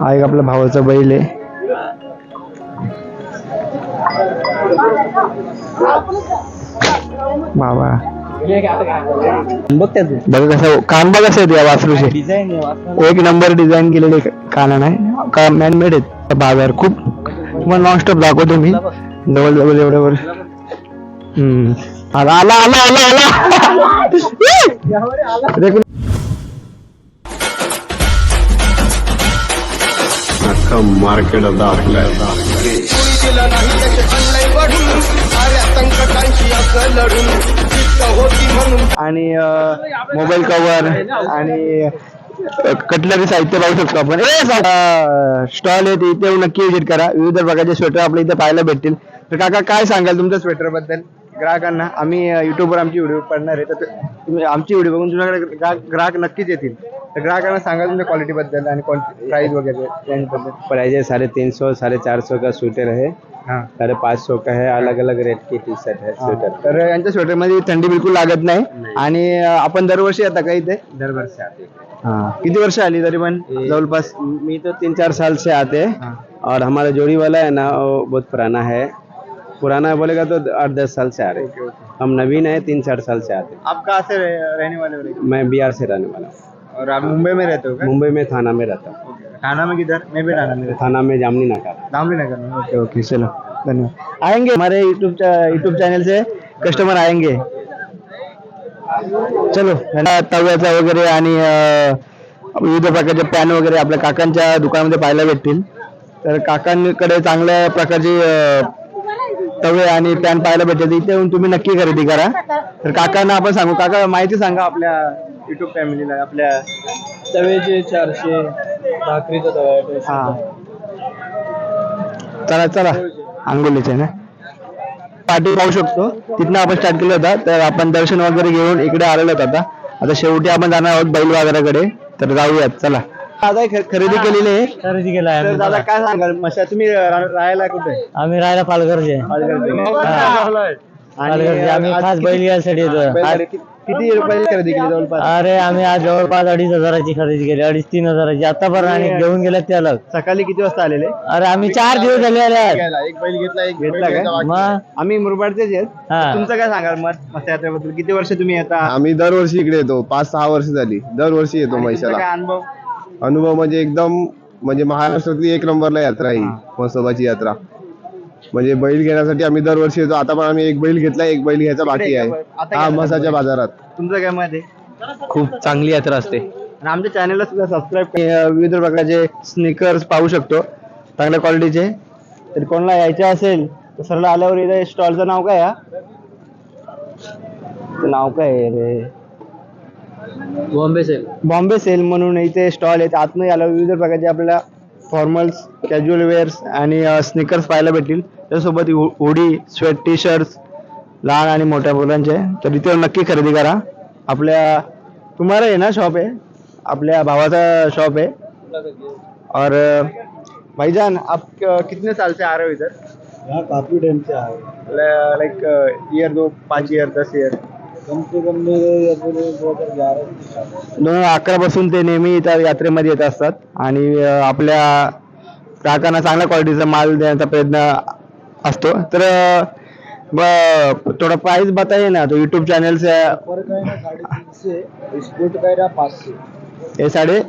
हा एक आपल्या भावाचा बैल आहे. बाबा बघ कसं कान बघा कसं आहे या वासरूचे. डिझाईन एक नंबर डिझाईन केलेले काना नाही का मॅनमेड आहेत. बाजार खूप. तुम्हाला नॉनस्टॉप दाखवतो मी. डबल डबल एवढ्या वर हम्म. आला आला आला अख्खं मार्केट आता आपल्या आणि मोबाईल कव्हर आणि कटलरी साहित्य पाहू शकतो आपण. स्टॉल आहे इथे येऊन नक्की विजिट करा. विविध प्रकारचे स्वेटर आपल्या इथे पाहायला भेटतील. तर काका काय सांगाल तुमच्या स्वेटरबद्दल? ग्राहकांना आम्ही युट्यूबवर आमची व्हिडिओ पडणार आहे. तर ते- तुम्ही आमची व्हिडिओ बघून तुमच्याकडे ग्राहक ग्राहक नक्कीच येतील. तर ग्राहकांना सांगा तुमच्या क्वालिटी बद्दल आणि प्राइस वगैरे यांच्याबद्दल प्राइस है साढ़े तीन सौ साढ़े चार सौ का स्वेटर है हा. साढ़े पाँच सौ का है अलग अलग रेट की टी शर्ट है. स्वेटर तर यांच्या स्वेटरमध्ये थंडी बिलकुल लागत नाही. आणि आपण दरवर्षी येता का इथे? दरबार से आते हैं हा. किती वर्ष आली तरी पण? जवळपास. मैं तो तीन चार साल से आते हाँ। और हमारा जोड़ी वाला है ना वो बहुत पुराना है. पुराना बोलेगा तो आठ दस साल से आ रहे हैं। हम नवीन है तीन चार साल से आते हैं। आप कहाँ से रह- रहने वाले हो मैं बिहार से रहने वाला हूँ। और आप मुंबई में रहते हो मुंबई में थाना में रहता हूँ। थाना में किधर? मैं भी थाना में थाना में जामनी हूँ दामली नगर में ओके ओके चलो धन्यवाद। आएँगे हमारे यूट्यूब यूट्यूब चैनल से कस्टमर आएँगे। चलो. तव्याचा वगैरे आणि विविध प्रकारचे पॅन वगैरे आपल्या काकांच्या दुकानामध्ये पाहायला भेटतील. तर काकांकडे चांगल्या प्रकारचे तवे आणि पॅन पाहायला भेटतील इथे येऊन तुम्ही नक्की खरेदी करा. तर काकांना आपण सांगू. काका माहिती सांगा आपल्या युट्यूब फॅमिलीला आपल्या तवेचे चारशे भाकरीचा तवा हा. चला चला. आंघोलीचे ना? पाठी पाहू शकतो. तिथनं आपण स्टार्ट केलं होता. तर आपण दर्शन वगैरे घेऊन इकडे आलेलो होतो आता. आता शेवटी आपण जाणार आहोत बैल बाजाराकडे तर जाऊयात. चला. दादा हे ख- खरेदी केलेली आहे. खरेदी केला आहे. तर आम्ही. दादा काय सांगाल? मशा तुम्ही रा- राहायला कुठे? आम्ही राहायला पालघरचे. पालघरचे. आम्ही खास बैल यासाठी येतो किती रुपयाची खरेदी केली जवळपास? अरे आम्ही आज जवळपास अडीच हजाराची खरेदी केली. अडीच तीन हजाराची. आतापर्यंत आणि घेऊन गेल्यात ते अलग सकाळी किती वाजता आलेले? अरे आम्ही चार दिवस झाले आले आज. एक बैल घेतला एक घेतला काय मग? आम्ही मुरबाडचेच आहेत. हा. तुमचं काय सांगाल मत मस्त यात्रेबद्दल किती वर्ष तुम्ही येता? आम्ही दरवर्षी इकडे येतो. पाच सहा वर्ष झाली. दरवर्षी येतो तुमचा काय अनुभव? अनुभव म्हणजे एकदम म्हणजे महाराष्ट्रातली एक नंबरला यात्रा ही म्हसोबाची यात्रा. म्हणजे बैल घेण्यासाठी आम्ही दरवर्षी येतो. आता पण आम्ही एक बैल घेतला एक बैल घ्यायचा बाकी आहे. आता हा म्हसाच्या बाजारात. तुमचं काय मत आहे? खूप चांगली यात्रा असते. आणि आमच्या चॅनलला सुद्धा सबस्क्राईब विविध प्रकारचे स्निकर्स पाहू शकतो. चांगल्या क्वालिटीचे तर कोणाला यायचे असेल तर सरळ आल्यावर इथे स्टॉलचं नाव काय हा? ते नाव काय आहे रे? बॉम्बे सेल. बॉम्बे सेल म्हणून इथे स्टॉल आहेत. आतमध्ये आल्यावर विविध प्रकारचे आपल्याला फॉर्मल्स कॅज्युअल वेअर्स आणि स्निकर्स पाहायला भेटतील. त्यासोबत हुडी स्वेट टी शर्ट्स लहान आणि मोठ्या मुलांचे. तर इथे नक्की खरेदी करा. आपल्या तुम्हाला आहे ना शॉप आहे? आपल्या भावाचा शॉप है और भाईजान आप कितने साल से आ रहे हो इधर काफी टाइम से आए लाइक ईयर दो पाच ईयर दस ईयर कम से कम दोन हजार अकरा पासून ते नेहमी त्या यात्रेमध्ये येत असतात. आणि अ, आपल्या ग्राहकांना चांगल्या क्वालिटीचा माल देण्याचा प्रयत्न असतो. तर अ, ब- थोड़ा प्राइस बताइए ना तो यूट्यूब चैनल से फर्क है ना साढ़े तीन से स्पोर्ट का रहा पाँच से ये साढ़े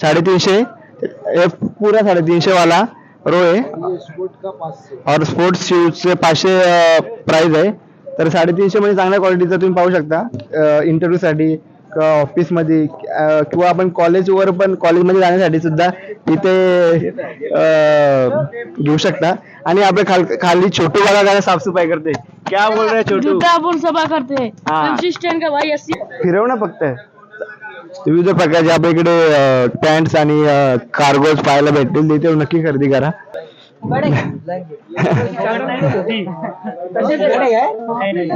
साडेतीनशे हे पूरा साडेतीनशे वाला रो आहे. ये स्पोर्ट का पाँच से और स्पोर्ट्स शूजचे पाचशे प्राइस आहे. तर साडेतीनशे मध्ये चांगल्या क्वालिटीचा तुम्ही पाहू शकता. इंटरव्ह्यूसाठी ऑफिसमध्ये किंवा आपण कॉलेजवर पण कॉलेजमध्ये जाण्यासाठी सुद्धा इथे घेऊ शकता. आणि आपल्या खाल खाली छोटू बघा काय साफसफाई करते. क्या बोल रहे छोटू? आपण सभा करते. कंसिस्टंट का भाई अस्सी फिरव ना फक्त. विविध प्रकारचे आपल्या इकडे पॅन्ट्स आणि कार्गोज पाहायला भेटतील. तिथे नक्की खरेदी करा.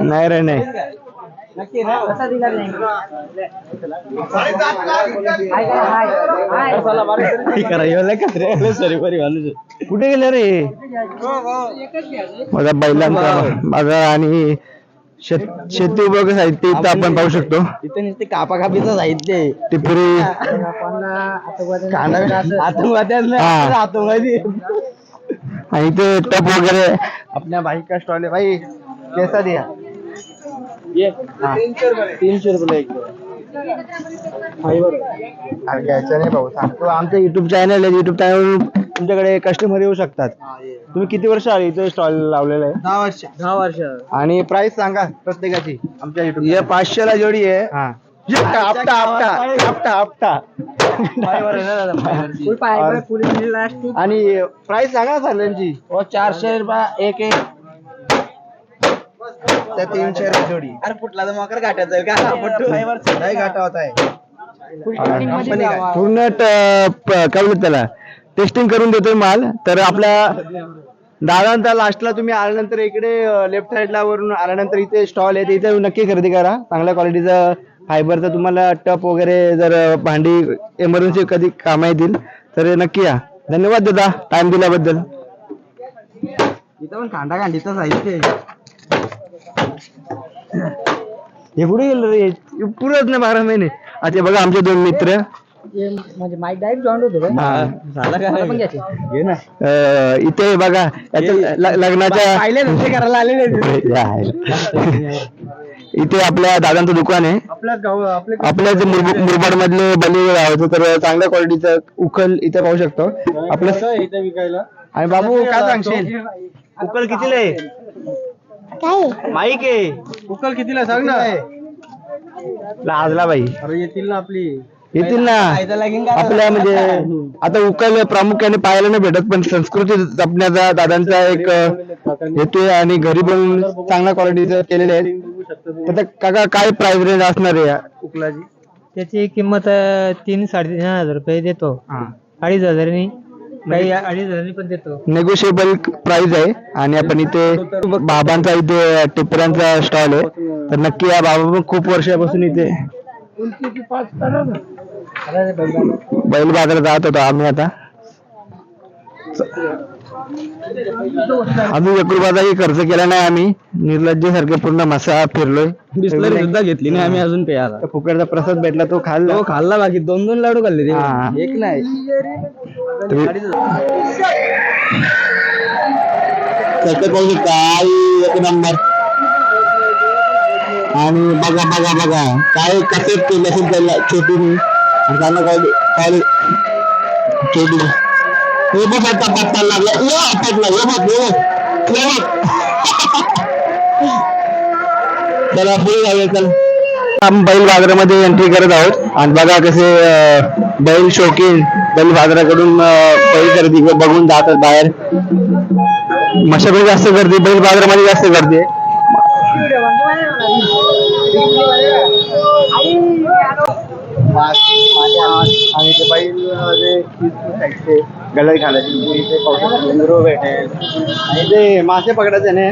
नाही रे नाही। कुठे गेले रे? माझा बैलांचा बाजार आणि शेत शेती उपयोगी साहित्य इथं आपण पाहू शकतो. इथे नुसते कापा कापीचं साहित्य आहे. टिपरी आतंकवाद्यांना. आतंकवादी आणि इथे टप वगैरे. अपना भाई का स्टॉल है भाई कैसा दिया. ये. तीनशे रुपये एक. अरे घ्यायचं नाही भाऊ सांगतो आमचं युट्यूब चॅनल आहे. युट्यूब चॅनल तुमच्याकडे कस्टमर येऊ शकतात. तुम्ही किती वर्ष आले इथे स्टॉल लावलेला आहे? दहा वर्ष. दहा वर्ष. आणि प्राइस सांगा प्रत्येकाची. आमच्या युट्यूब ये पाचशेला जोडी आहे. हा. आपटा आपटा आपटा आपटा आणि प्राइस सांगा ना सर्वांची वो चारशे रुपये एक एक. त्या तीनशे रुपये जोडी. अरे कुठला तर मकर नाही घाटा होत आहे? पूर्ण काय बोलतात त्याला? टेस्टिंग करून देतोय माल. तर आपल्या दादांचा लास्टला तुम्ही आल्यानंतर इकडे लेफ्ट साईडला वरून आल्यानंतर इथे स्टॉल आहे इथे नक्की खरेदी करा. चांगल्या क्वालिटीचं फायबरचं तुम्हाला टप वगैरे जर भांडी इमर्जन्सी कधी कामा येतील तर नक्की या. धन्यवाद दादा टाइम दिल्याबद्दल. इथं पण खांडा खांडीचं साहित्य आहे. हे कुठे गेलं रे? पुरत नाही बारा महिने. आता बघा आमचे दोन मित्र. म्हणजे माईक डायरेक्ट जॉईंट होतो हा. अं, इथे बघा लग्नाच्या करायला आलेले इथे आपल्या दादांचं दुकान आहे. आपल्या गाव आपल्या आपल्या जे मुरबाड मधले बली गावाचं तर चांगल्या क्वालिटीचं उखल इथे पाहू शकतो. आपलं इथे विकायला? आणि बाबू काय सांगशील? उकल कितीला आहे? काय? माईक आहे. उकल कितीला सांग ना. लाजला बाई. अरे येतील ना आपली. येतील ना. आपल्या म्हणजे आता उकल प्रामुख्याने पाहायला नाही भेटत पण संस्कृती जपण्याचा दादांचा एक येतोय आणि घरी पण चांगल्या क्वालिटीचं केलेले आहेत. आता काका काय प्राइस रेंज असणार आहे या उकलाची? त्याची किंमत अं, तीन साडेतीन हजार रुपये देतो. अडीच हजारांनी. काही अडीच हजारांनी पण देतो. नेगोशिएबल प्राइस आहे आणि आपण इथे बाबांचा इथे टिपऱ्यांचा स्टॉल आहे. तर नक्की या बाबा पण खूप वर्षापासून इथे बैल बाजारात जात होतो आम्ही आता. आम्ही एक रुपयाचाही खर्च केला नाही आम्ही. निर्लज्ज सारखे पूर्ण मसा फिरलोय. बिस्लरी सुद्धा घेतली नाही आम्ही अजून पेयाला तर फुकटचा प्रसाद भेटला तो खाल्ला. तो खाल्ला बाकी. दोन दोन लाडू खाल्ले हा. ते एक नाही. कसं पाहू शकता आई एक नंबर. आणि बघा बघा बघा. काय कसे केले असेल त्याला छोटूनी आणि त्यांना काय काय छोटू हे पत्ता लागला ये पटला ये बघ ये बघ, ये बघ. चला पुढे जाऊया चला आम्ही बैल बाजारामध्ये एंट्री करत आहोत. आणि बघा कसे बैल शौकीन बैल बाजाराकडून बैल गर्दी बघून जातात बाहेर. मशाकडे जास्त गर्दी बैल बाजारामध्ये जास्त गर्दी आहे. आणि साईडचे घालायची. इथे पाहू शकतो भेटेल ते मासे पकडायचे ना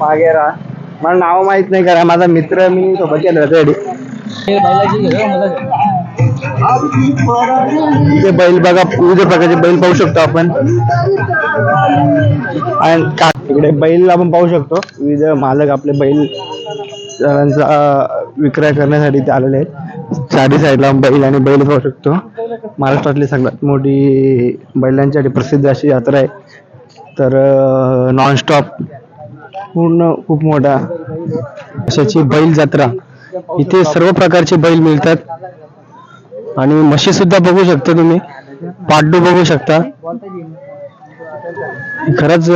पागेरा मला नाव माहीत नाही करा माझा मित्र मी सोबत केलं त्यासाठी ते बैल बघा. विविध प्रकारचे बैल पाहू शकतो आपण. आणि इकडे बैल आपण पाहू शकतो. विविध मालक आपले बैल विक्रय करण्यासाठी ते आलेले आहेत. चारी साईडला बैल आणि बैल पाहू शकतो. महाराष्ट्रातली सगळ्यात मोठी बैलांसाठी प्रसिद्ध अशी यात्रा आहे. तर नॉनस्टॉप पूर्ण खूप मोठा अशाची बैल जत्रा. इथे सर्व प्रकारचे बैल मिळतात. आणि म्हशी सुद्धा बघू शकता तुम्ही. पाडू बघू शकता. खरंच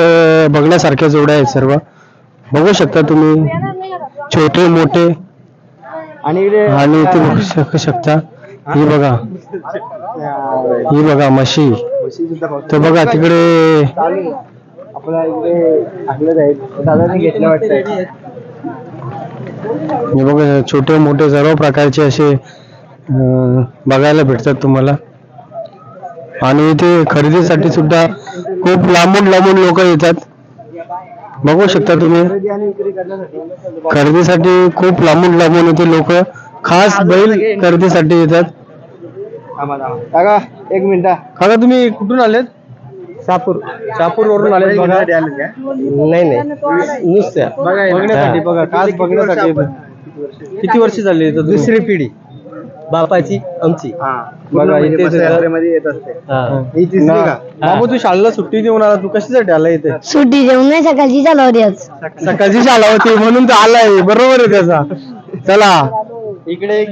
बघण्यासारख्या जोड्या आहेत सर्व. बघू शकता तुम्ही. छोटे मोठे. आणि आणि इथे बघू शक- शकता. ही बघा. ही बघा म्हशी. तर बघा तिकडे आपल्या इकडे टाकलं आहेत दादाने घेतलं वाटतं हे बघा छोटे मोठे सर्व प्रकारचे असे अं, बघायला भेटतात तुम्हाला. आणि इथे खरेदीसाठी सुद्धा खूप लांबून लांबून लोक येतात. बघू शकता तुम्ही. खरेदीसाठी खूप लांबून लांबून इथे लोक. खास बैल खरेदीसाठी येतात. काका एक मिनिट काका तुम्ही कुठून आलेत? शापूर शापूर वरून आले नाही नाही. नुसत्या. बघण्यासाठी बघा काच बघण्यासाठी. किती वर्ष झाली दुसरी पिढी. बापाची आमची. बघा इथे बाबू तू शाळेला सुट्टी देऊन आला तू कशासाठी आला इथे? सुट्टी देऊन नाही सकाळची चालवली आज. सकाळची शाळा होती म्हणून तो आलाय. बरोबर आहे त्याचा. चला. इकडे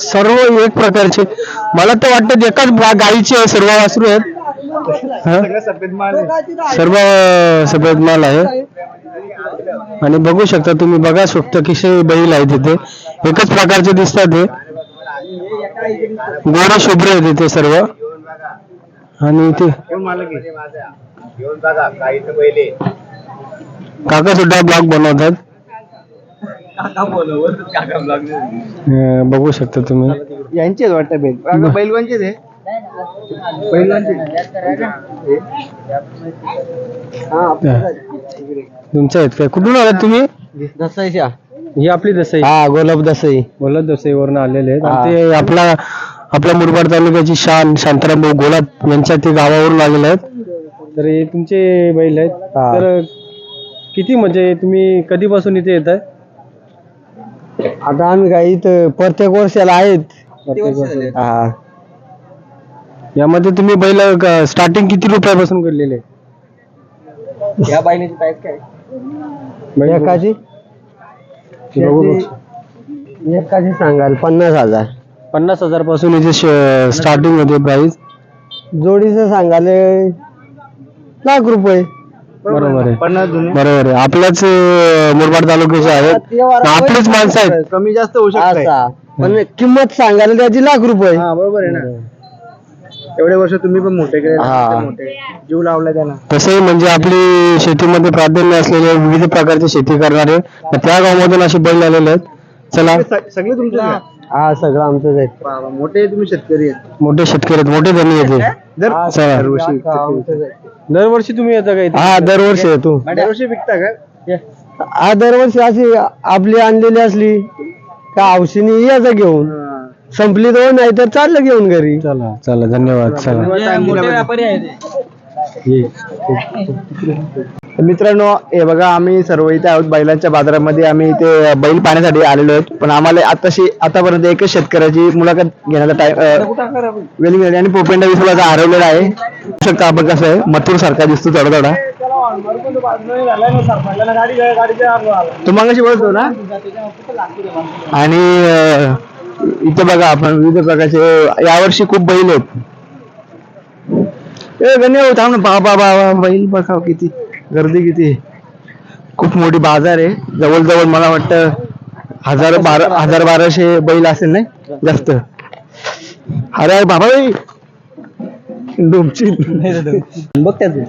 सर्व एक प्रकारचे. मला तर वाटतं एकाच बा- गाईचे आहे, सर्व वासरू आहेत. हं? सर्व सफेद माल आहे. आणि बघू शकता तुम्ही बघा सुप्त किशे बैल आहे तिथे एकच प्रकारचे दिसतात हे. गोडे शुभ्र आहे तिथे सर्व. आणि ते काका सुद्धा ब्लॉग बनवतात. अं, बघू शकता तुम्ही. यांचेच वाटतं बैल. बैलवांचेच आहे? तुमच्या आहेत काय? कुठून आलात तुम्ही? दसाईच्या. ही आपली दसाई. हा गोलाब दसई. बोलत दसाईवरून आलेले आहेत. आणि ते आपला आपल्या मुरबाड तालुक्याची शान शांताराम भाऊ गोलाब यांच्या ते गावावरून आलेले आहेत. तर हे तुमचे बैल आहेत. हा. तर किती म्हणजे तुम्ही कधीपासून इथे येत आहे आता आम्ही काय इथं प्रत्येक वर्षाला आहेत. हा. यामध्ये तुम्ही बैल स्टार्टिंग किती रुपयापासून करलेले या बैलाची प्राइस काय? एकाची? एकाची सांगाल? पन्नास हजार. पन्नास हजारपासून याचे स्टार्टिंग होते प्राइस जोडीचं सांगाले लाख रुपये. बरोबर आहे. बरोबर आहे. आपल्याच मुरबाड तालुक्याचे आहेत. आपलीच माणसं आहेत. कमी जास्त होऊ शकता पण किंमत सांगायला त्याची लाख रुपये. बरोबर आहे ना. एवढे वर्ष तुम्ही पण मोठे केले हा. जीव लावला त्यांना. तसंही म्हणजे आपली शेतीमध्ये प्राधान्य असलेले विविध प्रकारची शेती करणारे त्या गावामधून असे बैल आलेले आहेत. चला. सगळे तुमचे हा सगळं आमचंच आहे मोठे तुम्ही शेतकरी आहेत. मोठे शेतकरी आहेत मोठे धनी येते चला दरवर्षी तुम्ही येता का इथे? हा दरवर्षी येतो. दरवर्षी विकता का? हा. दरवर्षी अशी आपली आणलेली असली का औषधी यायचं घेऊन. संपली तर नाही तर चाललं घेऊन घरी. चला चला धन्यवाद चला. मित्रांनो हे बघा आम्ही सर्व इथे आहोत बैलांच्या बाजारामध्ये. आम्ही इथे बैल पाहण्यासाठी आलेलो आहोत. पण आम्हाला आताशी आतापर्यंत एकच शेतकऱ्याची मुलाखत घेण्याचा टाइम वेळ मिळाली आणि पोपेंडा विसुलाचा हरवलेला आहे. बघू शकता आपण कसं आहे. मथुर सारखा दिसतो थोडा थोडा तू मगाशी बोलतो ना? आणि अं, इथे बघा आपण विविध प्रकारचे यावर्षी खूप बैल आहेत. ए गण्या हो, थांब ना बाबा बाबा बैल बघा किती गर्दी किती खूप मोठी बाजार आहे. जवळजवळ मला वाटतं हजार बारा हजार बाराशे बैल असेल नाही? जास्त. अरे बाबा! डोमची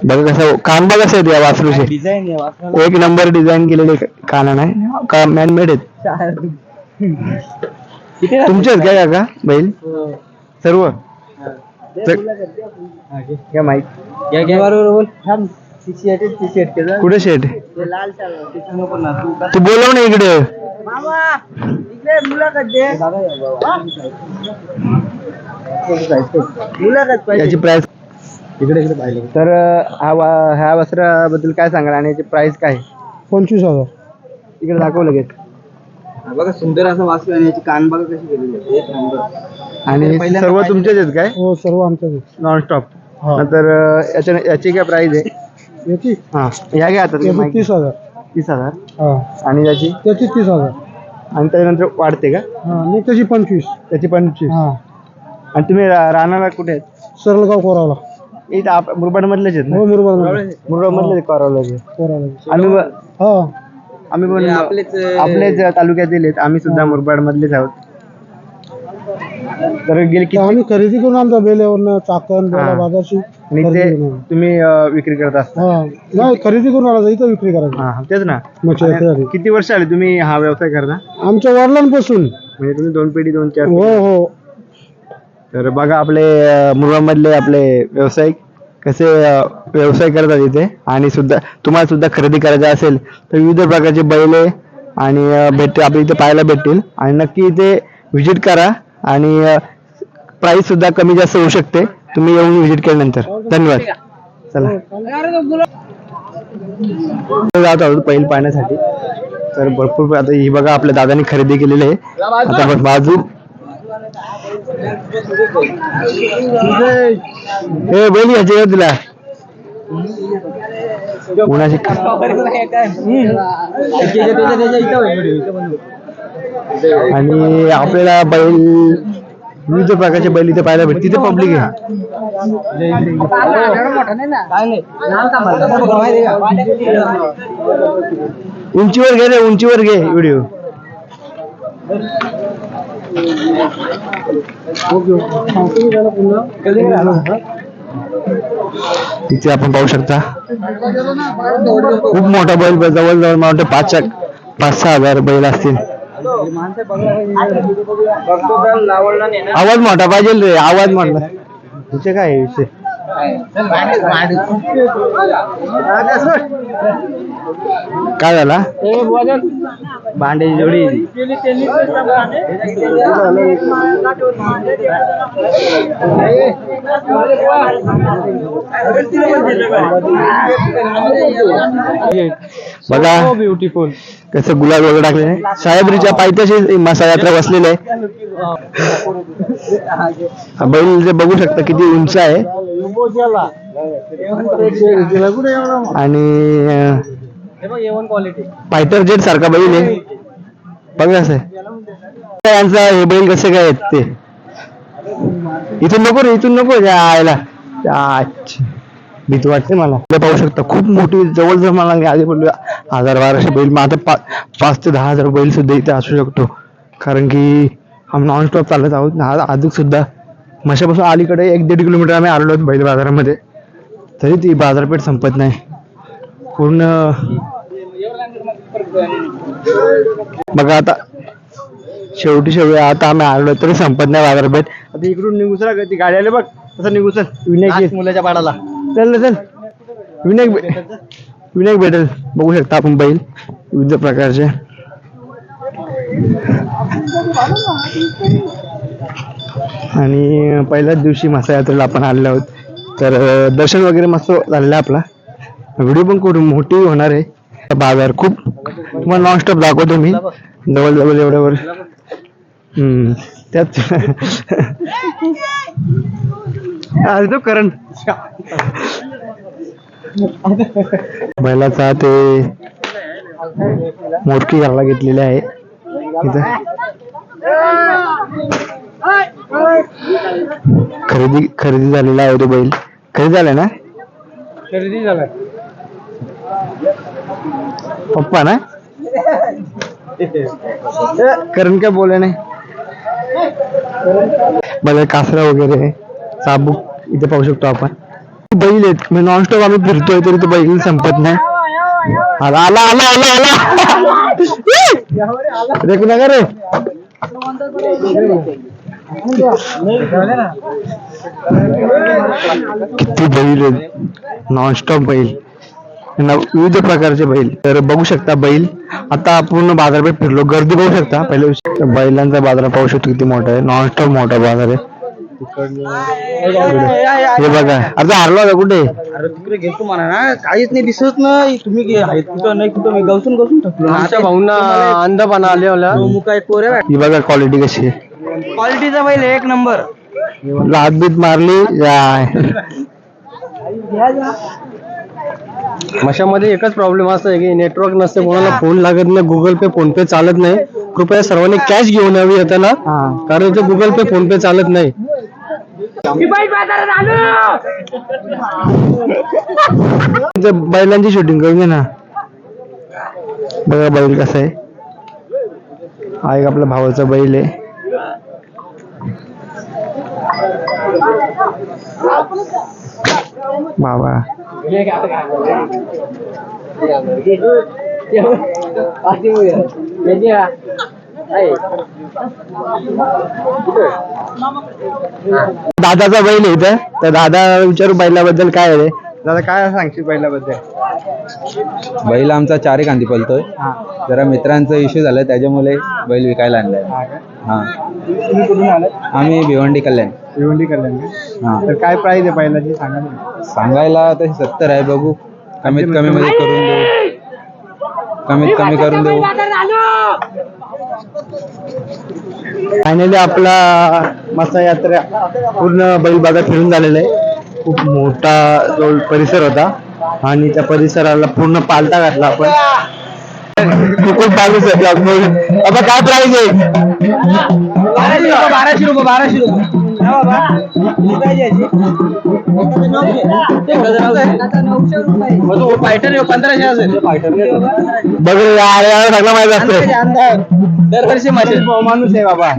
बघा कसं कान बघा कसं या वासरूचे. एक नंबर डिझाईन केलेले कान नाही का मॅनमेड आहेत. तुमचे आहेत काय? का बैल. सर्व या माईक कुठे शेट तू बोलव ना इकडे. याची प्राइस इकडे इकडे पाहिजे तर अं, हा वा- ह्या वस्त्राबद्दल काय सांगाल? आणि याची प्राइस काय? पंचवीस हजार. इकडे दाखव लगेच. बघा सुंदर असं वाचलं आणि याची कान बघा कशी एक नंबर. आणि सर्व तुमचेच आहेत काय? हो सर्व आमचं नॉनस्टॉप नंतर अं, याच्या याची काय प्राइस आहे? याची? हा ह्या घ्या आता तुम्ही. तीस हजार. तीस हजार? हा. आणि याची? त्याची तीस हजार. आणि त्याच्यानंतर वाढते का? हा नाही त्याची पंचवीस. त्याची पंचवीस. हा. आणि तुम्ही रा- राहणारा कुठे आहेत? सरलगाव कोरावला. इथं आप मुरबाड मधलेच आहेत हो मुरबाड मुरबाड मधलेच कोरावल्याचे कोरावला आम्ही ब- हा. आम्ही पण आपलेच तालुक्यातील आहेत आम्ही सुद्धा मुरबाड मधलेच आहोत. तर गेले तर किती आम्ही खरेदी करून आमचा बेल्यावरनं चाकण बेला हा. बाजारशी आणि खरेदी ते करून. तुम्ही अं, विक्री करत असता. हा. नाही खरेदी करून आला इथं विक्री करायची. हा हा, तेच ना. मच्छी आणि तयारी. किती वर्ष आले तुम्ही हा व्यवसाय करता? आमच्या वडिलांपासून. म्हणजे तुम्ही दोन पिढी दोन चार हो हो. तर बघा आपले मुरबाड मधले आपले व्यावसायिक. कसे व्यवसाय करतात इथे? आणि सुद्धा तुम्हाला सुद्धा खरेदी करायचं असेल तर विविध प्रकारचे बैले आणि भेटते भेट आपल्या इथे पाहायला भेटतील. आणि नक्की इथे व्हिजिट करा आणि प्राइस सुद्धा कमी जास्त होऊ शकते. तुम्ही येऊन व्हिजिट केल्यानंतर. धन्यवाद. चला. जात आहोत पहिल पाहण्यासाठी. तर भरपूर आता ही बघा आपल्या दादानी खरेदी केलेली आहे. आता बघ बाजू. ए बैल का तुला आणि आपल्याला बैल विविध प्रकारचे बैल इथे पाहायला भेटते तिथे पब्लिक आहे उंचीवर घे रे उंचीवर घे व्हिडिओ तिथे आपण पाहू शकता. खूप मोठा बैल जवळ जवळ मला वाटतं पाच पाच सहा हजार बैल असतील. आवाज मोठा पाहिजे रे आवाज मोठा. तुझे काय आहे विषय? काय झाला? भांड्याची जोडी. बघा. ब्युटिफुल कसं गुलाब वगैरे टाकले. साहेबरीच्या पायथ्याशी मासा यात्रा बसलेली आहे. बैल जे बघू शकता किती उंच आहे. आणि फायटर जेट सारखा बैल आहे बघा असं. यांचा हे बैल कसे काय आहेत ते? इथून नको रे इथून नको. यायला अच्छा. भीती वाटते मला. पाहू शकता. खूप मोठी जवळ जवळ मला आधी बोललो हजार बाराशे बैल. मग आता पा- पाच ते दहा हजार बैल सुद्धा इथे असू शकतो. कारण की आम्ही नॉन स्टॉप चालत आहोत. ना अधिक सुद्धा मशापासून अलीकडे एक दीड किलोमीटर आम्ही आलो आहोत बैल बाजारामध्ये. तरी ती बाजारपेठ संपत नाही. पूर्ण बघा आता शेवटी शेवटी आता आम्ही आलो तरी संपत नाही बाजारपेठ आता इकडून निघू चला ती गाडी आली बघ. तसं निघू चल. विनायक. मुलाच्या पाडाला. चल ना चल. विनायक विनायक भेटेल. बघू शकता आपण बैल विविध प्रकारचे. आणि पहिल्याच दिवशी मासा यात्रेला आपण आलेलो आहोत. तर दर्शन वगैरे मस्त झालेलं आपला. व्हिडिओ पण करून मोठी होणार आहे. बाजार खूप तुम्हाला नॉनस्टॉप दाखवतो मी. डबल डबल एवढ्यावर हम्म. त्यात तो करंट बैलाचा ते मोठकी घाला घेतलेली आहे. खरेदी खरेदी झालेला आहे तो बैल. खरेदी झालाय ना? खरेदी झाला पप्पा ना? करण काय बोले नाही बैल कासरा वगैरे चाबूक इथे पाहू शकतो आपण बैल आहेत म्हणजे नॉनस्टॉप आम्ही फिरतोय तरी तो बैल संपत नाही आला आला आला आला आला। रेकू नका रे किती बैल आहेत नॉनस्टॉप बैल न- विविध प्रकारचे बैल. तर बघू शकता बैल. आता पूर्ण बाजारपेठ फिरलो. गर्दी बघू शकता. दिवशी बैलांचा बाजार पाहू शकतो किती मोठा आहे. नॉनस्टॉप मोठा बाजार आहे. हे बघा. आता हारला होता कुठे? अरे तिकडे म्हणा ना. काहीच नाही दिसत नाही. तुम्ही गे- आहेत कुठं नाही कुठं? मी गवसून गवसून टाकलो. आमच्या भाऊंना अंधपणा आले मला मुका एक पोर ही बघा क्वालिटी कशी आहे. क्वालिटीचा बैल एक नंबर. लात बीत मारली. या. मशामध्ये एकच प्रॉब्लेम असा आहे की नेटवर्क नसते कोणाला फोन लागत नाही गुगल पे फोन पे चालत नाही. कृपया सर्वांनी कॅश घेऊन यावी येताना हा. कारण इथे गुगल पे फोन पे चालत नाही. बैलांची शूटिंग करून घे ना. बघा बैल कसा आहे. हा एक आपल्या भावाचा बैल आहे. बाबा. दादाचा बैल आहे इथं. तर दादा विचारू बैलाबद्दल काय आहे दादा काय सांगशील बैलाबद्दल? बैल आमचा चारी कांदी पलतोय जरा मित्रांचा इश्यू झाला त्याच्यामुळे बैल विकायला आणलाय. हा तुम्ही कुठून आलात? आम्ही भिवंडी कल्याण. भिवंडी कल्याण हा. तर काय प्राइस आहे बैलाची सांगा ना. सांगायला तशी सत्तर आहे बघू. कमीत कमी मध्ये करून देऊ. कमीत कमी करून देऊ. फायनली आपला मसा यात्रा पूर्ण बैल बाजार फिरून झालेला आहे. खूप मोठा जो परिसर होता आणि त्या परिसराला पूर्ण पालथा घातला आपण. खूप बावीस आता काय प्राइस आहे? बाराशे रुपये बाराशे रुपये. पंधराशे असेल बघ सगळं माहीत असतं दरवर्षी मासे माणूस आहे बाबा.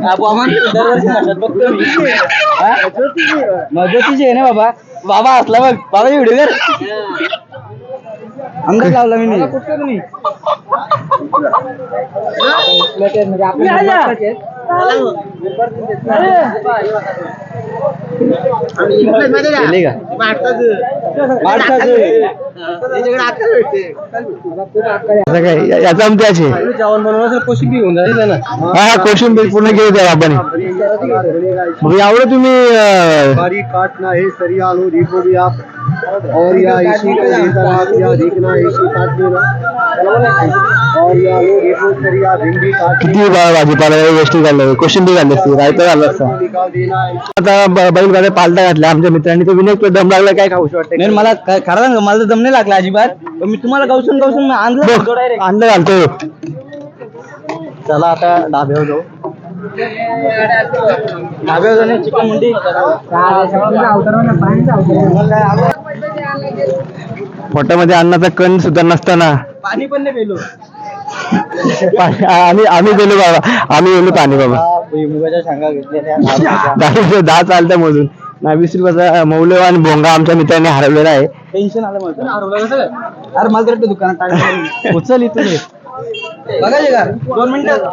दरवर्षी माशात बघतो? मदतीची आहे ना बाबा? बाबा असला बघ. बाबा व्हिडिओ कर. अंदाज लावला मी. नाही केली का? असं काय या- याचा आमच्याचे जेवण हा हा कोशिंबीर पूर्ण घेऊ द्या आपण. मग एवढं तुम्ही अं, बारीक काटना है सरिया लो देखो भी आप. और या इसी को लेकर आप या देखना इसी काट देना और या लो देखो सरिया भिंडी काट किती बा- भाजीपाला गोष्टी घालल्या कोशिंबीर घालली असती रायता झालं असतं निकाल देना है आता ब- बैल बाजार पालता घातला आमच्या मित्रांनी तो विनायक तो दम लागला काय खाऊशी वाटतं नाही मला ख- खरं सांग मला तर दम नाही लागला अजिबात पण मी तुम्हाला गौसून गौसून आणलं होतं direct. अंड घालतो. चला आता डाब्यावर जाऊ डाब्यावर जाणे चिकन मुंडी. पोटामध्ये अन्नाचा कण सुद्धा नसताना. पाणी पण नाही पेलो. आम्ही आम्ही गेलो बाबा. आम्ही गेलो पाणी बाबा. मुगाच्या शेंगा घेतल्या दहा दहा चालतं मोजून ना वीस रुपयाचा मौल्यवान भोंगा आमच्या मित्रांनी हरवलेला आहे. टेन्शन आलं मला. अरे मला दुकानात उचल इथून. बघायचे का दोन मिनिटं.